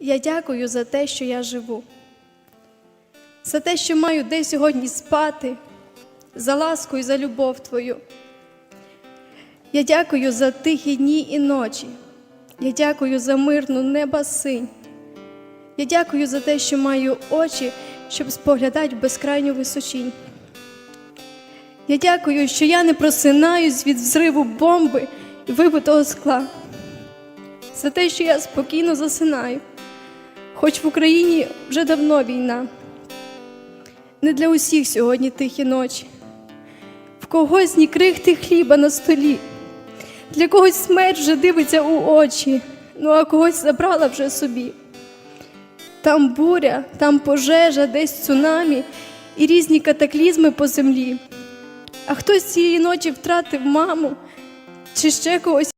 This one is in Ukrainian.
Я дякую за те, що я живу, за те, що маю де сьогодні спати, за ласку і за любов Твою. Я дякую за тихі дні і ночі. Я дякую за мирну неба синь. Я дякую за те, що маю очі, щоб споглядати в безкрайню височінь. Я дякую, що я не просинаюсь від взриву бомби і вибитого скла. За те, що я спокійно засинаю, хоч в Україні вже давно війна. Не для усіх сьогодні тихі ночі. В когось ні крихти хліба на столі, для когось смерть вже дивиться у очі, ну а когось забрала вже собі. Там буря, там пожежа, десь цунамі і різні катаклізми по землі. А хтось цієї ночі втратив маму чи ще когось